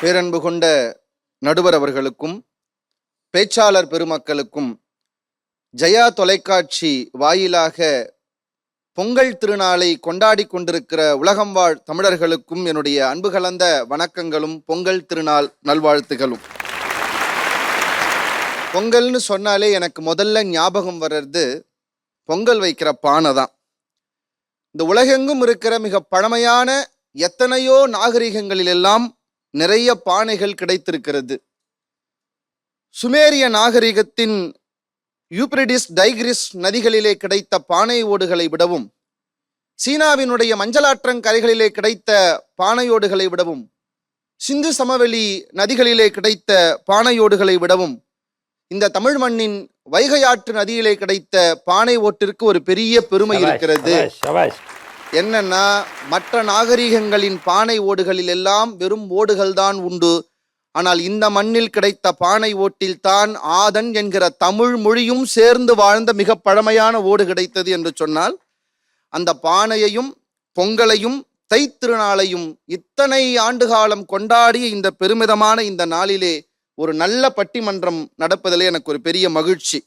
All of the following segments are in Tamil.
பேரன்பு கொண்ட நடுவர் அவர்களுக்கும் பேச்சாளர் பெருமக்களுக்கும் ஜெயா தொலைக்காட்சி வாயிலாக பொங்கல் திருநாளை கொண்டாடி கொண்டிருக்கிற உலகம் வாழ் தமிழர்களுக்கும் என்னுடைய அன்பு கலந்த வணக்கங்களும் பொங்கல் திருநாள் நல்வாழ்த்துகளும். பொங்கல்னு சொன்னாலே எனக்கு முதல்ல ஞாபகம் வர்றது பொங்கல் வைக்கிற பானை தான். இந்த உலகெங்கும் இருக்கிற மிக பழமையான எத்தனையோ நாகரிகங்களிலெல்லாம் நிறைய பானைகள் கிடைத்திருக்கிறது சுமேரிய நாகரிகத்தின் யூப்ரிடிஸ் டைகிரிஸ் நதிகளிலே கிடைத்த பானை ஓடுகளை விடவும் சீனாவினுடைய மஞ்சளாற்றங்கரைகளிலே கிடைத்த பானையோடுகளை விடவும் சிந்து சமவெளி நதிகளிலே கிடைத்த பானையோடுகளை விடவும் இந்த தமிழ் மண்ணின் வைகை ஆற்று நதியிலே கிடைத்த பானை ஓட்டிற்கு ஒரு பெரிய பெருமை இருக்கிறது. என்னன்னா மற்ற நாகரிகங்களின் பானை ஓடுகளில் எல்லாம் வெறும் ஓடுகள் தான் உண்டு. ஆனால் இந்த மண்ணில் கிடைத்த பானை ஓட்டில் தான் ஆதன் என்கிற தமிழ் மொழியும் சேர்ந்து வாழ்ந்த மிக பழமையான ஓடு கிடைத்தது என்று சொன்னால் அந்த பானையையும் பொங்கலையும் தைத்திருநாளையும் இத்தனை ஆண்டு காலம் கொண்டாடிய இந்த பெருமிதமான இந்த நாளிலே ஒரு நல்ல பட்டிமன்றம் நடப்பதிலே எனக்கு ஒரு பெரிய மகிழ்ச்சி.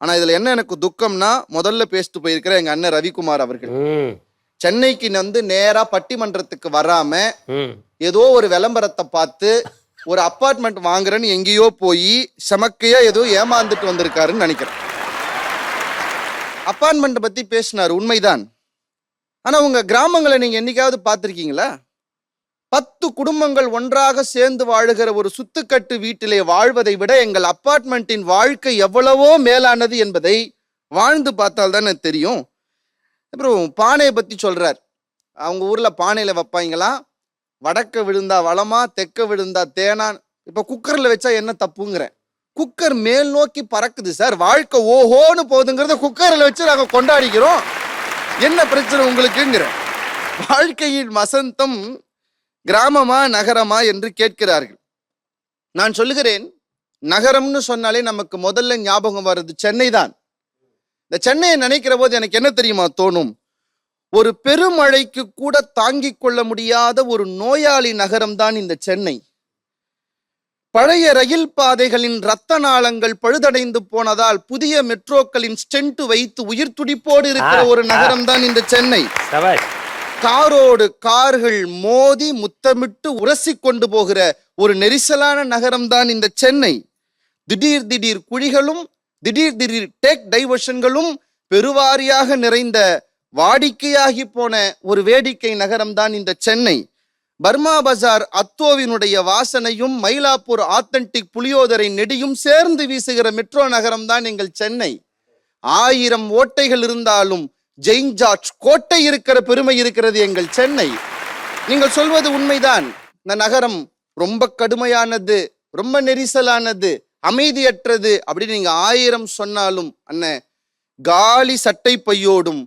ஆனால் இதில் என்ன எனக்கு துக்கம்னா முதல்ல பேசிட்டு போயிருக்கிற எங்கள் அண்ணன் ரவிக்குமார் அவர்கள். சென்னைக்கு வந்து நேரா பட்டிமன்றத்துக்கு வராம. ஏதோ ஒரு விளம்பரத்தை பார்த்து ஒரு அப்பார்ட்மெண்ட் வாங்குறேன்னு எங்கேயோ போய் செமக்கையா ஏதோ ஏமாந்துட்டு வந்திருக்காருன்னு நினைக்கிறேன். அப்பார்ட்மெண்ட் பத்தி பேசினார் உண்மைதான். ஆனா உங்க கிராமங்களை நீங்க என்னைக்காவது பார்த்திருக்கீங்களா? பத்து குடும்பங்கள் ஒன்றாக சேர்ந்து வாழுகிற ஒரு சுத்துக்கட்டு வீட்டிலே வாழ்வதை விட எங்கள் அப்பார்ட்மெண்ட்டின் வாழ்க்கை எவ்வளவோ மேலானது என்பதை வாழ்ந்து பார்த்தால் தானே தெரியும். அப்புறம் பானையை பற்றி சொல்கிறார் அவங்க ஊரில் பானையில் வைப்பாங்களாம் வடக்க விழுந்தா வளமா தெக்க விழுந்தா தேனான் இப்போ குக்கரில் வச்சா என்ன தப்புங்கிறேன் குக்கர் மேல் நோக்கி பறக்குது சார். வாழ்க்கை ஓஹோன்னு போகுதுங்கிறத குக்கரில் வச்சு நாங்கள் கொண்டாடிக்கிறோம். என்ன பிரச்சனை உங்களுக்குங்கிற. வாழ்க்கையின் வசந்தம் கிராமமா நகரமா என்று கேட்கிறார்கள். நான் சொல்லுகிறேன் நகரம்னு சொன்னாலே நமக்கு முதல்ல ஞாபகம் வர்றது சென்னை தான் இந்த சென்னையை நினைக்கிற போது எனக்கு என்ன தெரியுமா தோணும் ஒரு பெருமழைக்கு கூட தாங்கிக் கொள்ள முடியாத ஒரு நோயாளி நகரம் தான் இந்த சென்னை பழைய ரயில் பாதைகளின் ரத்த நாளங்கள் பழுதடைந்து போனதால் புதிய மெட்ரோக்களின் ஸ்டென்ட் வைத்து உயிர் துடிப்போடு இருக்கிற ஒரு. நகரம் தான் இந்த சென்னை. காரோடு கார்கள் மோதி முத்தமிட்டு உரசி கொண்டு போகிற ஒரு நெரிசலான நகரம் தான் இந்த சென்னை திடீர் திடீர் குழிகளும் திடீர் திடீர் டேக் டைவர்ஷன்களும் பெருவாரியாக நிறைந்த வாடிக்கையாகி போன ஒரு வேடிக்கை நகரம் தான் இந்த சென்னை. பர்மா பஜார் அத்தோவினுடைய வாசனையும் மயிலாப்பூர் ஆத்தன்டிக் புளியோதரை நெடியும் சேர்ந்து வீசுகிற மெட்ரோ நகரம் தான் எங்கள் சென்னை. ஆயிரம் ஓட்டைகள் இருந்தாலும் ஜெயின் ஜார்ஜ் கோட்டை இருக்கிற பெருமை இருக்கிறது எங்கள் சென்னை. நீங்கள் சொல்வது உண்மைதான். இந்த நகரம் ரொம்ப கடுமையானது ரொம்ப நெரிசலானது அமைதியற்றது அப்படின்னு நீங்க ஆயிரம் சொன்னாலும் அண்ணே காலி சட்டை பையோடும்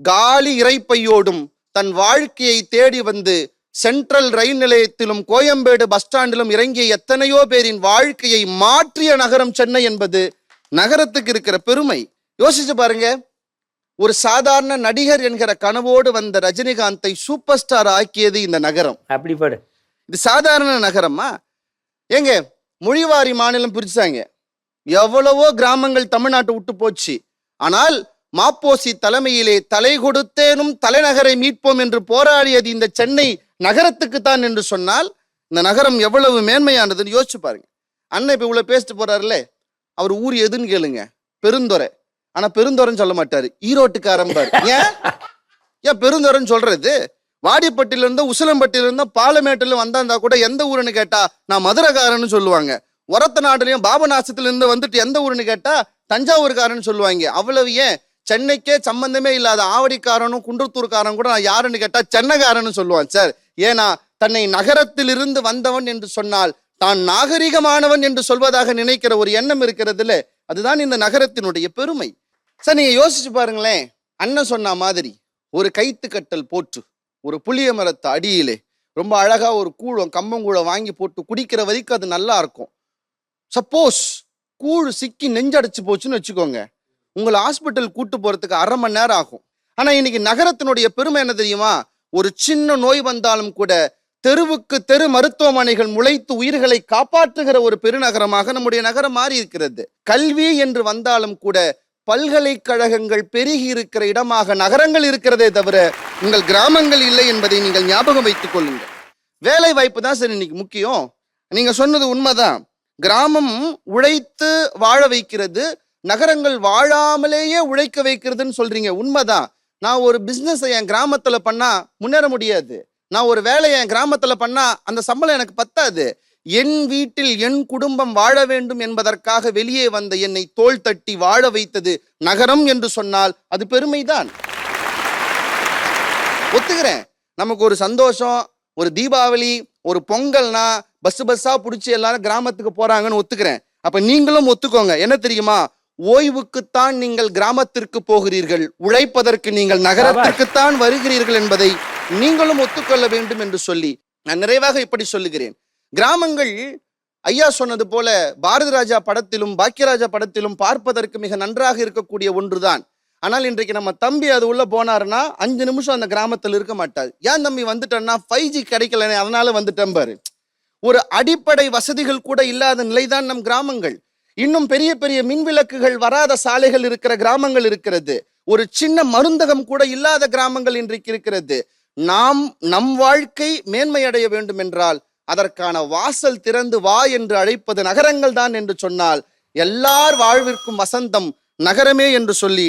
காலி இறைப்பையோடும் தன் வாழ்க்கையை தேடி வந்து சென்ட்ரல் ரயில் நிலையத்திலும் கோயம்பேடு பஸ் ஸ்டாண்டிலும் இறங்கிய எத்தனையோ பேரின் வாழ்க்கையை மாற்றிய நகரம் சென்னை என்பது நகரத்துக்கு இருக்கிற பெருமை. யோசிச்சு பாருங்க. ஒரு சாதாரண நடிகர் என்கிற கனவோடு வந்த ரஜினிகாந்தை சூப்பர் ஸ்டார் ஆக்கியது இந்த நகரம். அப்படி படு இது சாதாரண நகரமா? ஏங்க மொழிவாரி மாநிலம் பிரிச்சாங்க. எவ்வளவோ கிராமங்கள் தமிழ்நாட்டை விட்டு போச்சு. ஆனால் மாப்போசி தலைமையிலே தலை கொடுத்தேனும் தலைநகரை மீட்போம் என்று போராடியது இந்த சென்னை நகரத்துக்குத்தான் என்று சொன்னால் இந்த நகரம் எவ்வளவு மேன்மையானதுன்னு யோசிச்சு பாருங்க. அண்ணன் இப்போ இவ்வளோ பேசிட்டு போறாருல்ல அவர் ஊர் எதுன்னு கேளுங்க. பெருந்துறை. ஆனால் பெருந்துறைன்னு சொல்ல மாட்டார். ஈரோட்டுக்கு ஆரம்பார் ஏன்? ஏன் பெருந்துறைன்னு சொல்றது? வாடிப்பட்டியிலிருந்து உசிலம்பட்டியிலிருந்து பாலமேட்டிலும் வந்தாந்தா கூட எந்த ஊருன்னு கேட்டா நான் மதுரைக்காரன்னு சொல்லுவாங்க. உரத்த நாட்டிலையும் பாபநாசத்துலேருந்து வந்துட்டு எந்த ஊருன்னு கேட்டா தஞ்சாவூர்காரன்னு சொல்லுவாங்க. அவ்வளவு ஏன்? சென்னைக்கே சம்பந்தமே இல்லாத ஆவடிக்காரனும் குன்றத்தூர்காரன் கூட நான் யாருன்னு கேட்டா சென்னைக்காரன்னு சொல்லுவான் சார். ஏன்னா தன்னை நகரத்திலிருந்து வந்தவன் என்று சொன்னால் தான் நாகரிகமானவன் என்று சொல்வதாக நினைக்கிற ஒரு எண்ணம் இருக்கிறதுல அதுதான் இந்த நகரத்தினுடைய பெருமை. சார் நீங்க யோசிச்சு பாருங்களேன். அண்ணன் சொன்ன மாதிரி ஒரு கைத்து கட்டல் போற்று. ஒரு புளிய மரத்து அடியிலே. ரொம்ப அழகா ஒரு கூழம் கம்பங்கூழம் வாங்கி போட்டு குடிக்கிற வரைக்கும் அது நல்லா இருக்கும். சப்போஸ் கூழ் சிக்கி நெஞ்சடைச்சு போச்சுன்னு வச்சுக்கோங்க. உங்களை ஹாஸ்பிட்டல் கூட்டு போறதுக்கு அரை மணி நேரம் ஆகும். ஆனா இன்னைக்கு நகரத்தினுடைய பெருமை என்ன தெரியுமா? ஒரு சின்ன நோய் வந்தாலும் கூட தெருவுக்கு தெரு மருத்துவமனைகள் முளைத்து உயிர்களை காப்பாற்றுகிற ஒரு பெருநகரமாக நம்முடைய நகரம் மாறி இருக்கிறது. கல்வி என்று வந்தாலும் கூட பல்கலைக்கழகங்கள் பெருகி இருக்கிற இடமாக நகரங்கள் இருக்கிறதே தவிர உங்கள் கிராமங்கள் இல்லை என்பதை நீங்கள் ஞாபகம் வைத்துக் கொள்ளுங்கள். வேலை வாய்ப்பு தான் சார் இன்னைக்கு முக்கியம். நீங்க சொன்னது உண்மைதான். கிராமம் உழைத்து வாழ வைக்கிறது நகரங்கள் வாழாமலேயே உழைக்க வைக்கிறதுன்னு சொல்றீங்க உண்மைதான். நான் ஒரு பிஸ்னஸை என் கிராமத்துல பண்ணா முன்னேற முடியாது. நான் ஒரு வேலையை என் கிராமத்துல பண்ணா அந்த சம்பளம் எனக்கு பத்தாது. என் வீட்டில் என் குடும்பம் வாழ வேண்டும் என்பதற்காக வெளியே வந்த என்னை தோள் தட்டி வாழ வைத்தது நகரம் என்று சொன்னால் அது பெருமைதான். ஒத்துக்கிறேன். நமக்கு ஒரு சந்தோஷம் ஒரு தீபாவளி ஒரு பொங்கல்னா பஸ் பஸ்ஸா பிடிச்சி எல்லாரும் கிராமத்துக்கு போறாங்கன்னு ஒத்துக்கிறேன். அப்ப நீங்களும் ஒத்துக்கோங்க. என்ன தெரியுமா? ஓய்வுக்குத்தான் நீங்கள் கிராமத்திற்கு போகிறீர்கள். உழைப்பதற்கு நீங்கள் நகரத்திற்குத்தான் வருகிறீர்கள் என்பதை நீங்களும் ஒத்துக்கொள்ள வேண்டும் என்று சொல்லி நான் நிறைவாக இப்படி சொல்லுகிறேன். கிராமங்கள் ஐயா சொன்னது போல பாரதிராஜா படத்திலும் பாக்கியராஜா படத்திலும் பார்ப்பதற்கு மிக நன்றாக இருக்கக்கூடிய ஒன்றுதான். ஆனால் இன்றைக்கு நம்ம தம்பி அது உள்ளே போனாருன்னா அஞ்சு நிமிஷம் அந்த கிராமத்தில் இருக்க மாட்டார். ஏன் தம்பி வந்துட்டேன்னா ஃபைவ் ஜி கிடைக்கலனே அதனால வந்துட்டேன் பாரு. ஒரு அடிப்படை வசதிகள் கூட இல்லாத நிலைதான் நம் கிராமங்கள். இன்னும் பெரிய பெரிய மின் விளக்குகள் வராத சாலைகள் இருக்கிற கிராமங்கள் இருக்கிறது. ஒரு சின்ன மருந்தகம் கூட இல்லாத கிராமங்கள் இன்றைக்கு இருக்கிறது. நாம் நம் வாழ்க்கை மேன்மையடைய வேண்டும் என்றால் அதற்கான வாசல் திறந்து வா என்று அழைப்பது நகரங்கள் தான் என்று சொன்னால் எல்லார் வாழ்விற்கும் வசந்தம் நகரமே என்று சொல்லி